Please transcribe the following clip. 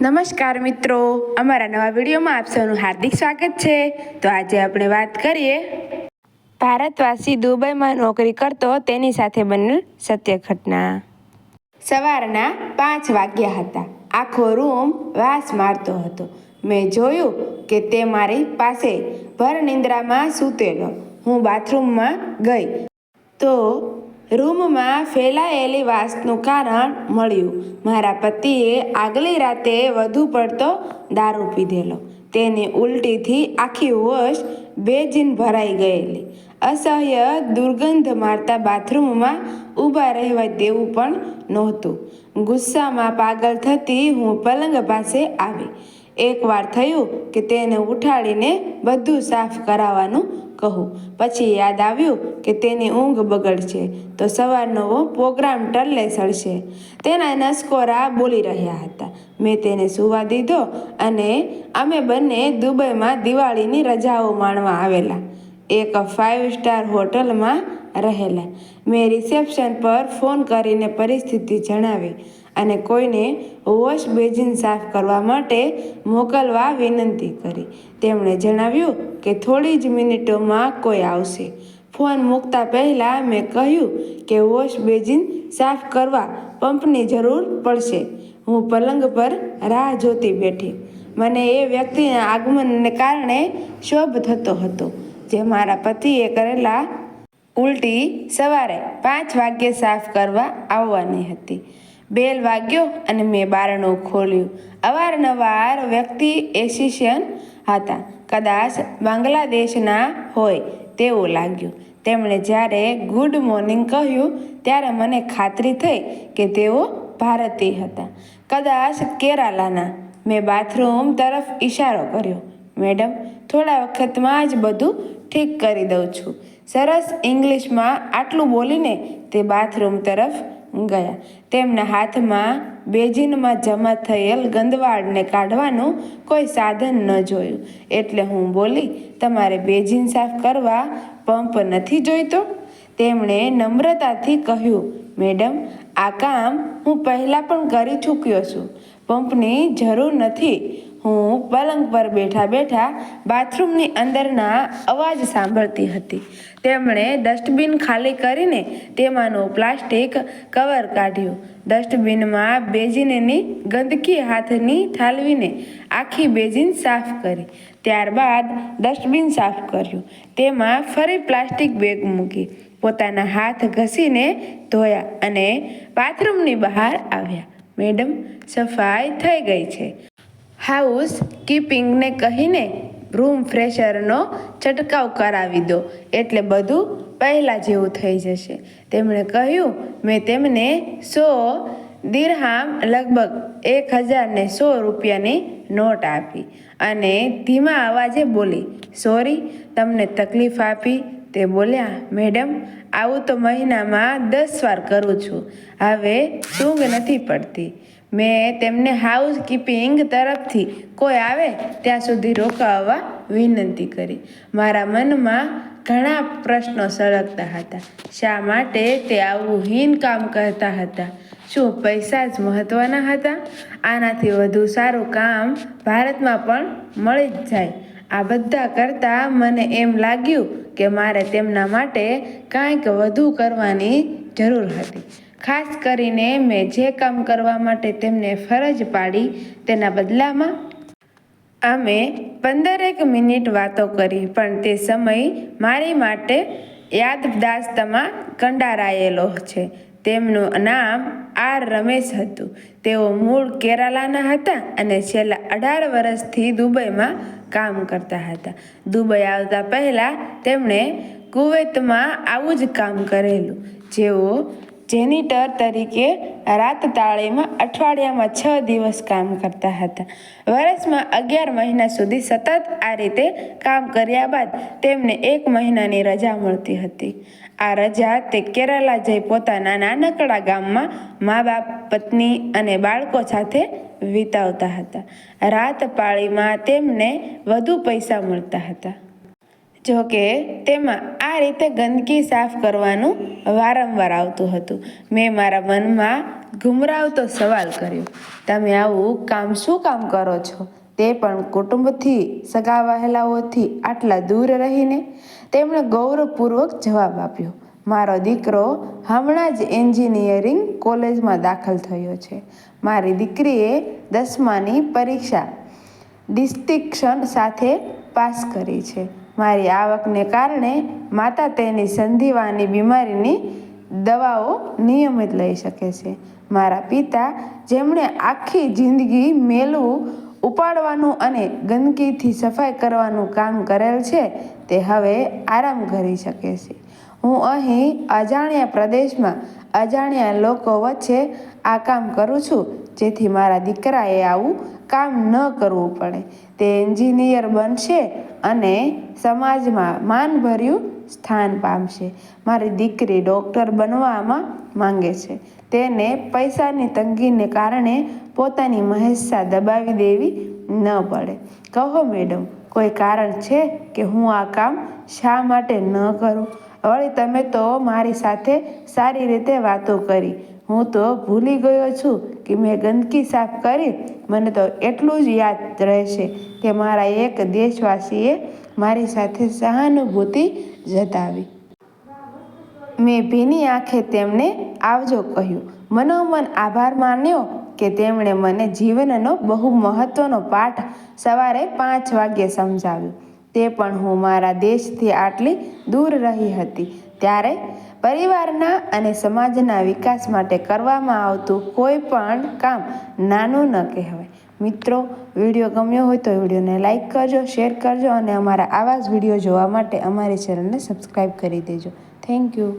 નમસ્કાર મિત્રો, અમારા નવા વિડીયોમાં આપ સૌનું હાર્દિક સ્વાગત છે. તો આજે આપણે વાત કરીએ, ભારતવાસી દુબઈમાં નોકરી કરતો તેની સાથે બનેલ સત્ય ઘટના. સવારના પાંચ વાગ્યા હતા. આખો રૂમ વાસ મારતો હતો. મેં જોયું કે તે મારી પાસે ભર નિંદ્રામાં સૂતેલો. હું બાથરૂમમાં ગઈ. તો રૂમમાં ફેલાયેલી વાસનું કારણ મળ્યું. મારા પતિએ આગલી રાતે વધુ પડતો દારૂ પીધેલો. તેની ઉલટીથી આખી હોશ બેજીન ભરાઈ ગયેલી. અસહ્ય દુર્ગંધ મારતા બાથરૂમમાં ઊભા રહેવા દેવું પણ નહોતું. ગુસ્સામાં પાગલ થતી હું પલંગ પાસે આવી. એકવાર થયું કે તેને ઉઠાડીને બધું સાફ કરાવવાનું કહું. પછી યાદ આવ્યું કે તેની ઊંઘ બગડશે, તો સવારનો પ્રોગ્રામ ટલ્લે સળશે. તેના નસકોરા બોલી રહ્યા હતા. મેં તેને સુવા દીધો અને અમે બંને દુબઈમાં દિવાળીની રજાઓ માણવા આવેલા. એક ફાઇવ સ્ટાર હોટલમાં રહેલા. મેં રિસેપ્શન પર ફોન કરીને પરિસ્થિતિ જણાવી અને કોઈને વોશ બેઝિન સાફ કરવા માટે મોકલવા વિનંતી કરી. તેમણે જણાવ્યું કે થોડી જ મિનિટોમાં કોઈ આવશે. ફોન મૂકતા પહેલાં મેં કહ્યું કે વોશ બેઝિન સાફ કરવા પંપની જરૂર પડશે. હું પલંગ પર રાહ જોતી બેઠી. મને એ વ્યક્તિના આગમનને કારણે શોભ થતો હતો, જે મારા પતિએ કરેલા ઉલટી સવારે પાંચ વાગ્યે સાફ કરવા આવવાની હતી. બેલ વાગ્યો અને મેં બારણું ખોલ્યું. અવારનવાર વ્યક્તિ એસિશિયન હતા. કદાચ બાંગ્લાદેશના હોય તેવું લાગ્યું. તેમણે જ્યારે ગુડ મોર્નિંગ કહ્યું, ત્યારે મને ખાતરી થઈ કે તેઓ ભારતીય હતા. કદાચ કેરાલાના. મેં બાથરૂમ તરફ ઇશારો કર્યો. મેડમ, થોડા વખતમાં જ બધું ઠીક કરી દઉં છું. સરસ ઇંગ્લિશમાં આટલું બોલીને તે બાથરૂમ તરફ ગયા. તેમના હાથમાં બેજીનમાં જમા થયેલ ગંદવાડને કાઢવાનું કોઈ સાધન ન જોયું. એટલે હું બોલી, તમારે બેજીન સાફ કરવા પંપ નથી જોઈતો? તેમણે નમ્રતાથી કહ્યું, મેડમ, આ કામ હું પહેલાં પણ કરી ચૂક્યો છું. પંપની જરૂર નથી. હું પલંગ પર બેઠા બેઠા બાથરૂમની અંદરના અવાજ સાંભળતી હતી. તેમણે ડસ્ટબિન ખાલી કરીને તેમાંનું પ્લાસ્ટિક કવર કાઢ્યું. ડસ્ટબિનમાં બેઝિનની ગંદકી હાથની ઠાલવીને આખી બેઝિન સાફ કરી. ત્યારબાદ ડસ્ટબિન સાફ કર્યું. તેમાં ફરી પ્લાસ્ટિક બેગ મૂકી પોતાના હાથ ઘસીને ધોયા અને બાથરૂમની બહાર આવ્યા. મેડમ, સફાઈ થઈ ગઈ છે. હાઉસ કીપિંગને કહીને રૂમ ફ્રેશરનો છંટકાવ કરાવી દો. એટલે બધું પહેલાં જેવું થઈ જશે. તેમણે કહ્યું, મેં તેમને સો દિરહામ લગભગ એક હજારને સો રૂપિયાની નોટ આપી. અને ધીમા અવાજે બોલી, સોરી, તમને તકલીફ આપી? તે બોલ્યા, મેડમ, આવું તો મહિનામાં દસ વાર કરું છું. હવે સૂંઘ નથી પડતી. મેં તેમને હાઉસ કીપિંગ તરફથી કોઈ આવે ત્યાં સુધી રોકાવવા વિનંતી કરી. મારા મનમાં ઘણા પ્રશ્નો સળગતા હતા. શા માટે તે આવું હીન કામ કરતા હતા? શું પૈસા જ મહત્ત્વના હતા? આનાથી વધુ સારું કામ ભારતમાં પણ મળી જ જાય. આ બધા કરતાં મને એમ લાગ્યું કે મારે તેમના માટે કાંઈક વધુ કરવાની જરૂર હતી. ખાસ કરીને મેં જે કામ કરવા માટે તેમને ફરજ પાડી તેના બદલામાં અમે પંદરેક મિનિટ વાતો કરી, પણ તે સમય મારી માટે યાદદાસ્તમાં કંડારાયેલો છે. તેમનું નામ આર રમેશ હતું. તેઓ મૂળ કેરાલાના હતા અને છેલ્લા અઢાર વર્ષથી દુબઈમાં કામ કરતા હતા. દુબઈ આવતા પહેલાં તેમણે કુવૈતમાં આવું જ કામ કરેલું. જેઓ જેનિટર તરીકે રાત તાળીમાં અઠવાડિયામાં છ દિવસ કામ કરતા હતા. વર્ષમાં અગિયાર મહિના સુધી સતત આ રીતે કામ કર્યા બાદ તેમને એક મહિનાની રજા મળતી હતી. આ રજા તે કેરાલા જઈ પોતાના નાનકડા ગામમાં મા બાપ, પત્ની અને બાળકો સાથે વિતાવતા હતા. રાત પાળીમાં તેમને વધુ પૈસા મળતા હતા. જોકે તેમાં આ રીતે ગંદકી સાફ કરવાનું વારંવાર આવતું હતું. મેં મારા મનમાં ગુમરાવતો સવાલ કર્યો, તમે આવું કામ શું કામ કરો છો? તે પણ કુટુંબથી સગા વહેલાઓથી આટલા દૂર રહીને? તેમણે ગૌરવપૂર્વક જવાબ આપ્યો, મારો દીકરો હમણાં જ એન્જિનિયરિંગ કોલેજમાં દાખલ થયો છે. મારી દીકરીએ દસમાની પરીક્ષા ડિસ્ટિંક્શન સાથે પાસ કરી છે. મારી આવકને કારણે માતા તેની સંધિવાની બીમારીની દવાઓ નિયમિત લઈ શકે છે. મારા પિતા જેમણે આખી જિંદગી મેલવું ઉપાડવાનું અને ગંદકીથી સફાઈ કરવાનું કામ કરેલ છે, તે હવે આરામ કરી શકે છે. હું અહીં અજાણ્યા પ્રદેશમાં અજાણ્યા લોકો વચ્ચે આ કામ કરું છું, જેથી મારા દીકરાએ આવું કામ ન કરવું પડે. તે એન્જિનિયર બનશે અને સમાજમાં માનભર્યું સ્થાન પામશે. મારી દીકરી ડૉક્ટર બનવામાં માંગે છે. તેને પૈસાની તંગીને કારણે પોતાની મહેસા દબાવી દેવી ન પડે. કહો મેડમ, કોઈ કારણ છે કે હું આ કામ શા માટે ન કરું? વળી તમે તો મારી સાથે સારી રીતે વાતો કરી. હું તો ભૂલી ગયો છું કે મેં ગંદકી સાફ કરી. મને તો એટલું જ યાદ રહેશે કે મારા એક દેશવાસીએ મારી સાથે સહાનુભૂતિ જતાવી. મેં ભીની આંખે તેમને આવજો કહ્યું. મનોમન આભાર માન્યો કે તેમણે મને જીવનનો બહુ મહત્ત્વનો પાઠ સવારે પાંચ વાગ્યે સમજાવ્યો. તે પણ હું મારા દેશથી આટલી દૂર રહી હતી. ત્યારે પરિવારના અને સમાજના વિકાસ માટે કરવામાં આવતું કોઈ પણ કામ નાનું ન કહેવાય. મિત્રો, વીડિયો ગમ્યો હોય તો વિડીયોને લાઈક કરજો, શેર કરજો અને અમારા આવા જ વીડિયો જોવા માટે અમારી ચેનલને સબસ્ક્રાઈબ કરી દેજો. Thank you.